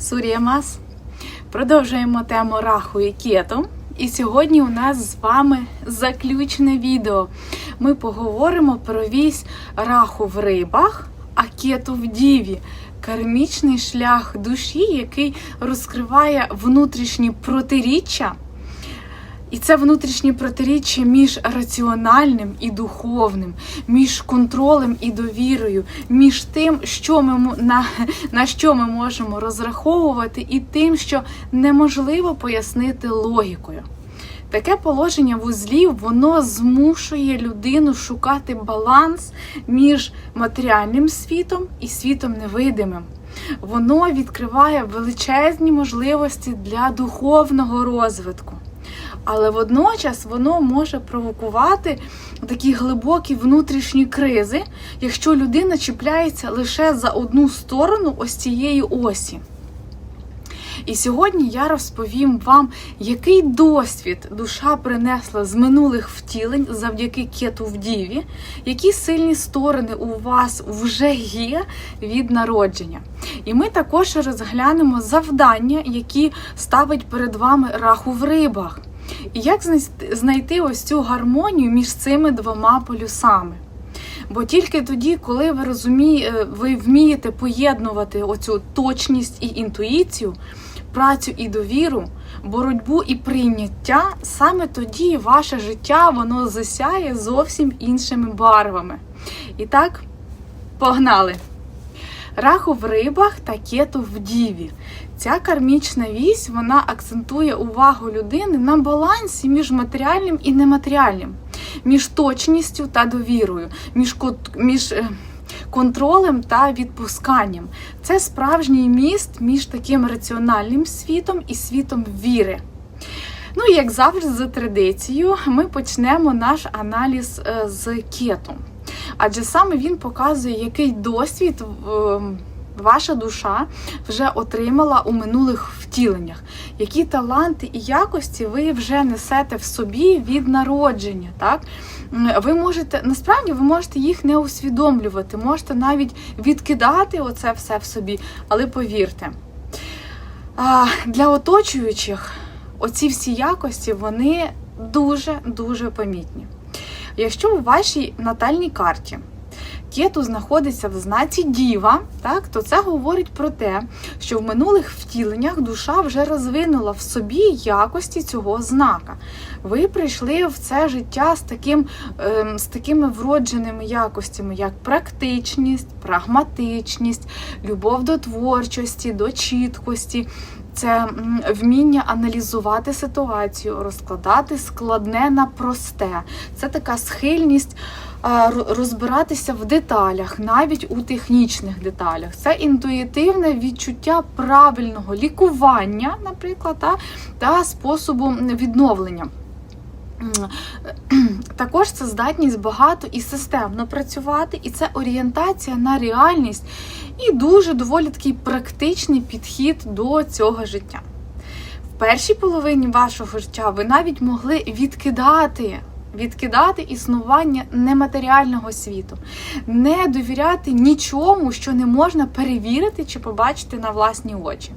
Сур'ямас. Продовжуємо тему раху і кету. І сьогодні у нас з вами заключне відео. Ми поговоримо про вісь раху в рибах, а кету в діві. Кармічний шлях душі, який розкриває внутрішні протиріччя. І це внутрішнє протиріччя між раціональним і духовним, між контролем і довірою, між тим, що ми на, на що ми можемо розраховувати, і тим, що неможливо пояснити логікою. Таке положення вузлів воно змушує людину шукати баланс між матеріальним світом і світом невидимим. Воно відкриває величезні можливості для духовного розвитку. Але водночас воно може провокувати такі глибокі внутрішні кризи, якщо людина чіпляється лише за одну сторону ось цієї осі. І сьогодні я розповім вам, який досвід душа принесла з минулих втілень завдяки кету в діві, які сильні сторони у вас вже є від народження. І ми також розглянемо завдання, які ставить перед вами раху в рибах. І як знайти- ось цю гармонію між цими двома полюсами? Бо тільки тоді, коли ви розумієте, ви вмієте поєднувати оцю точність і інтуїцію, працю і довіру, боротьбу і прийняття, саме тоді ваше життя воно засяє зовсім іншими барвами. І так, погнали! Раху в рибах та кету в діві. Ця кармічна вісь вона акцентує увагу людини на балансі між матеріальним і нематеріальним, між точністю та довірою, між, між е, контролем та відпусканням. Це справжній міст між таким раціональним світом і світом віри. Ну і як завжди, за традицією, ми почнемо наш аналіз е, з кету. Адже саме він показує, який досвід е, ваша душа вже отримала у минулих втіленнях, які таланти і якості ви вже несете в собі від народження. Так? Ви можете насправді ви можете їх не усвідомлювати, можете навіть відкидати оце все в собі, але повірте. Для оточуючих оці всі якості вони дуже-дуже помітні. Якщо у вашій натальній карті кету знаходиться в знаці діва, так, то це говорить про те, що в минулих втіленнях душа вже розвинула в собі якості цього знака. Ви прийшли в це життя з, таким, ем, з такими вродженими якостями, як практичність, прагматичність, любов до творчості, до чіткості. Це вміння аналізувати ситуацію, розкладати складне на просте. Це така схильність розбиратися в деталях, навіть у технічних деталях. Це інтуїтивне відчуття правильного лікування, наприклад, та, та способу відновлення. Також це здатність багато і системно працювати, і це орієнтація на реальність і дуже доволі такий практичний підхід до цього життя. В першій половині вашого життя ви навіть могли відкидати. Відкидати існування нематеріального світу, не довіряти нічому, що не можна перевірити чи побачити на власні очі.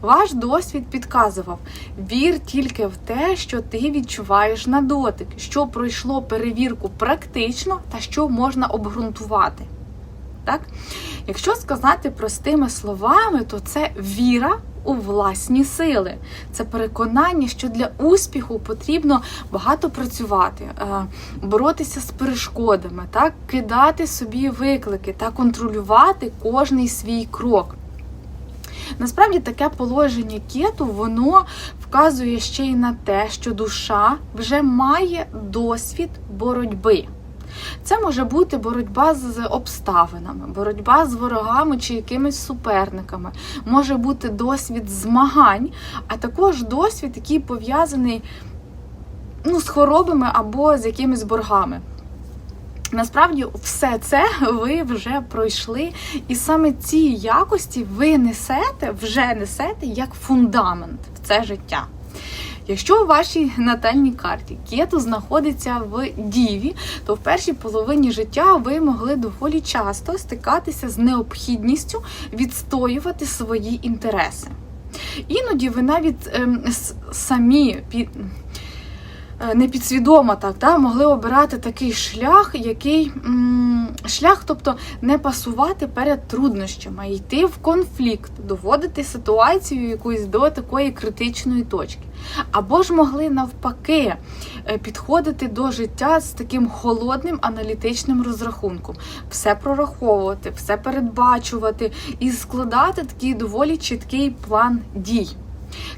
Ваш досвід підказував: вір тільки в те, що ти відчуваєш на дотик, що пройшло перевірку практично та що можна обґрунтувати. Так? Якщо сказати простими словами, то це віра у власні сили. Це переконання, що для успіху потрібно багато працювати, е, боротися з перешкодами, так? кидати собі виклики та контролювати кожний свій крок. Насправді таке положення кету воно вказує ще й на те, що душа вже має досвід боротьби. Це може бути боротьба з обставинами, боротьба з ворогами чи якимись суперниками, може бути досвід змагань, а також досвід, який пов'язаний ну, з хворобами або з якимись боргами. Насправді, все це ви вже пройшли, і саме ці якості ви несете, вже несете як фундамент в це життя. Якщо у вашій натальній карті кету знаходиться в діві, то в першій половині життя ви могли доволі часто стикатися з необхідністю відстоювати свої інтереси. Іноді ви навіть ем, самі під. е, Непідсвідомо так, да, могли обирати такий шлях, який м, шлях, тобто не пасувати перед труднощами, йти в конфлікт, доводити ситуацію якусь до такої критичної точки. Або ж могли навпаки е, підходити до життя з таким холодним аналітичним розрахунком, все прораховувати, все передбачувати і складати такий доволі чіткий план дій.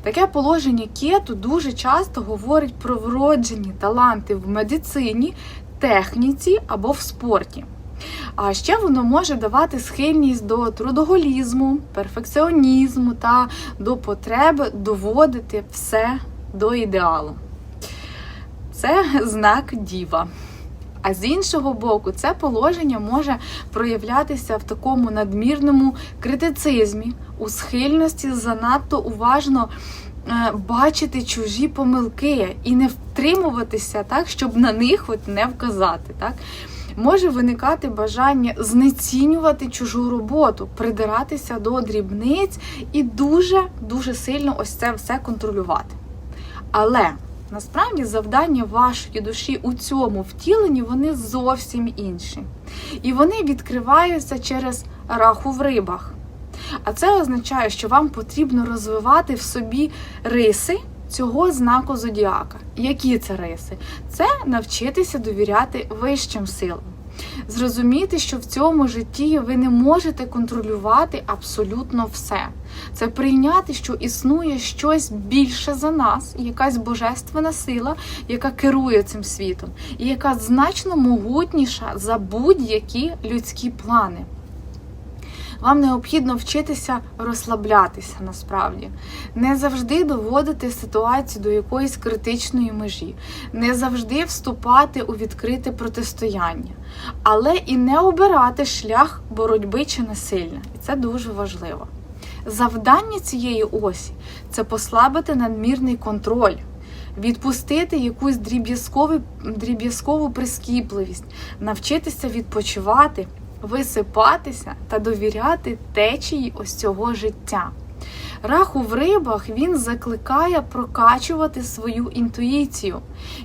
Таке положення кету дуже часто говорить про вроджені таланти в медицині, техніці або в спорті. А ще воно може давати схильність до трудоголізму, перфекціонізму та до потреби доводити все до ідеалу. Це знак діва. А з іншого боку, це положення може проявлятися в такому надмірному критицизмі, у схильності занадто уважно е, бачити чужі помилки і не втримуватися так, щоб на них от не вказати. Так? Може виникати бажання знецінювати чужу роботу, придиратися до дрібниць і дуже дуже сильно ось це все контролювати. Але насправді завдання вашої душі у цьому втіленні вони зовсім інші. І вони відкриваються через раху в рибах. А це означає, що вам потрібно розвивати в собі риси цього знаку зодіака. Які це риси? Це навчитися довіряти вищим силам. Зрозуміти, що в цьому житті ви не можете контролювати абсолютно все. Це прийняти, що існує щось більше за нас, якась божественна сила, яка керує цим світом, і яка значно могутніша за будь-які людські плани. Вам необхідно вчитися розслаблятися насправді, не завжди доводити ситуацію до якоїсь критичної межі, не завжди вступати у відкрите протистояння, але і не обирати шлях боротьби чи насилля. І це дуже важливо. Завдання цієї осі це послабити надмірний контроль. Відпустити якусь дріб'язкову, дріб'язкову прискіпливість, навчитися відпочивати, висипатися та довіряти течії ось цього життя. Раху в рибах він закликає прокачувати свою інтуїцію,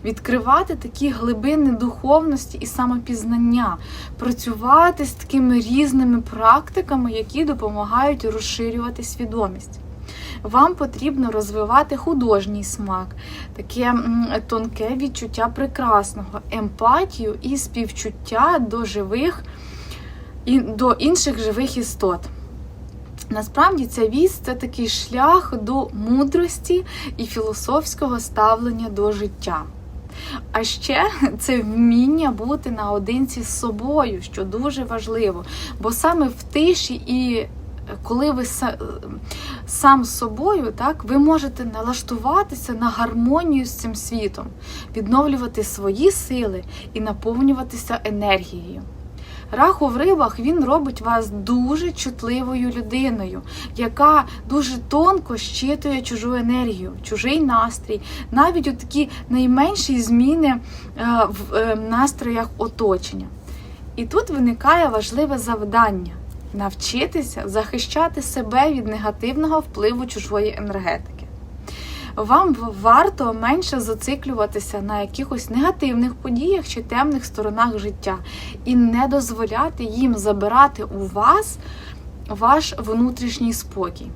відкривати такі глибини духовності і самопізнання, працювати з такими різними практиками, які допомагають розширювати свідомість. Вам потрібно розвивати художній смак, таке тонке відчуття прекрасного, емпатію і співчуття до живих і до інших живих істот. Насправді ця вісь це такий шлях до мудрості і філософського ставлення до життя. А ще це вміння бути наодинці з собою, що дуже важливо. Бо саме в тиші і коли ви сам з собою, так, ви можете налаштуватися на гармонію з цим світом, відновлювати свої сили і наповнюватися енергією. Раху в рибах він робить вас дуже чутливою людиною, яка дуже тонко щитує чужу енергію, чужий настрій, навіть у такі найменші зміни е, в е, настроях оточення. І тут виникає важливе завдання навчитися захищати себе від негативного впливу чужої енергетики. Вам варто менше зациклюватися на якихось негативних подіях чи темних сторонах життя і не дозволяти їм забирати у вас ваш внутрішній спокій.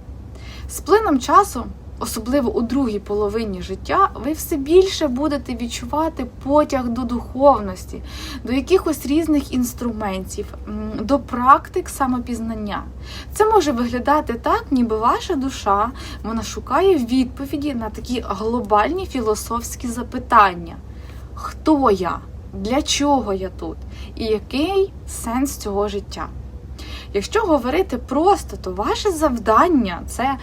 З плином часу, особливо у другій половині життя, ви все більше будете відчувати потяг до духовності, до якихось різних інструментів, до практик самопізнання. Це може виглядати так, ніби ваша душа вона шукає відповіді на такі глобальні філософські запитання: хто я? Для чого я тут? І який сенс цього життя? Якщо говорити просто, то ваше завдання це е,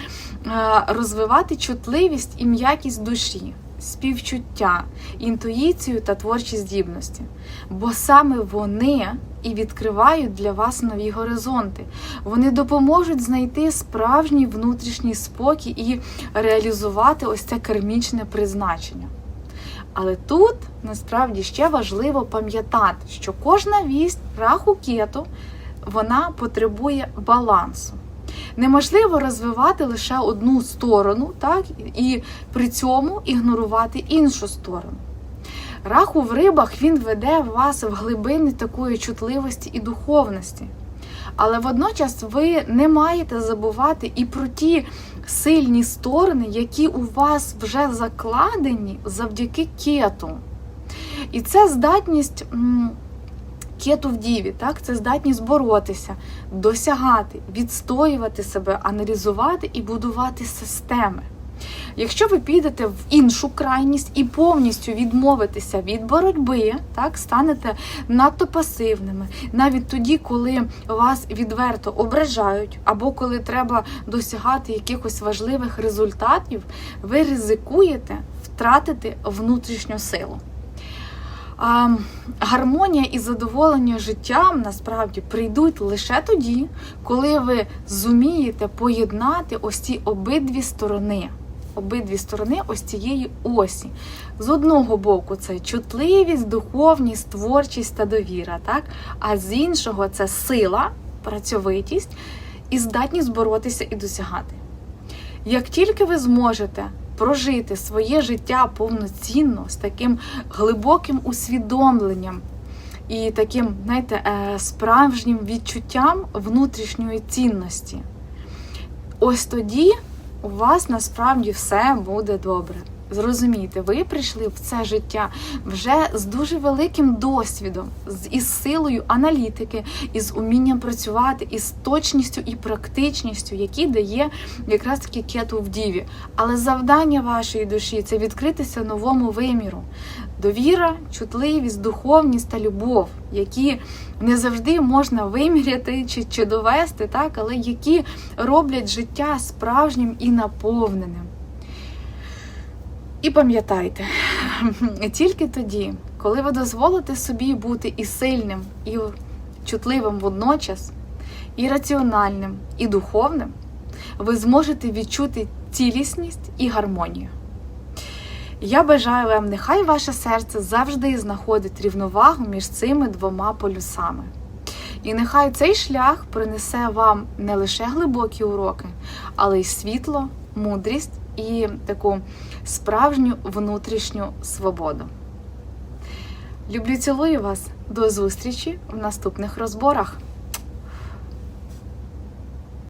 розвивати чутливість і м'якість душі, співчуття, інтуїцію та творчі здібності. Бо саме вони і відкривають для вас нові горизонти. Вони допоможуть знайти справжній внутрішній спокій і реалізувати ось це кермічне призначення. Але тут насправді ще важливо пам'ятати, що кожна вість раху кету вона потребує балансу. Неможливо розвивати лише одну сторону, так, і при цьому ігнорувати іншу сторону. Раху в рибах він веде вас в глибини такої чутливості і духовності. Але водночас ви не маєте забувати і про ті сильні сторони, які у вас вже закладені завдяки кету. І це здатність кету в діві, так? це здатність боротися, досягати, відстоювати себе, аналізувати і будувати системи. Якщо ви підете в іншу крайність і повністю відмовитеся від боротьби, так станете надто пасивними, навіть тоді, коли вас відверто ображають, або коли треба досягати якихось важливих результатів, ви ризикуєте втратити внутрішню силу. А, гармонія і задоволення життям насправді прийдуть лише тоді, коли ви зумієте поєднати ось ці обидві сторони. Обидві сторони ось цієї осі. З одного боку, це чутливість, духовність, творчість та довіра, так? а з іншого це сила, працьовитість і здатність боротися і досягати. Як тільки ви зможете прожити своє життя повноцінно з таким глибоким усвідомленням і таким, знаєте, е, справжнім відчуттям внутрішньої цінності, ось тоді у вас насправді все буде добре. Зрозумійте, ви прийшли в це життя вже з дуже великим досвідом, із силою аналітики, із умінням працювати, із точністю і практичністю, які дає якраз таки кету в діві. Але завдання вашої душі це відкритися новому виміру. Довіра, чутливість, духовність та любов, які не завжди можна виміряти чи, чи довести, так, але які роблять життя справжнім і наповненим. І пам'ятайте, тільки тоді, коли ви дозволите собі бути і сильним, і чутливим водночас, і раціональним, і духовним, ви зможете відчути цілісність і гармонію. Я бажаю вам, нехай ваше серце завжди знаходить рівновагу між цими двома полюсами. І нехай цей шлях принесе вам не лише глибокі уроки, але й світло, мудрість і таку справжню внутрішню свободу. Люблю цілую вас. До зустрічі в наступних розборах.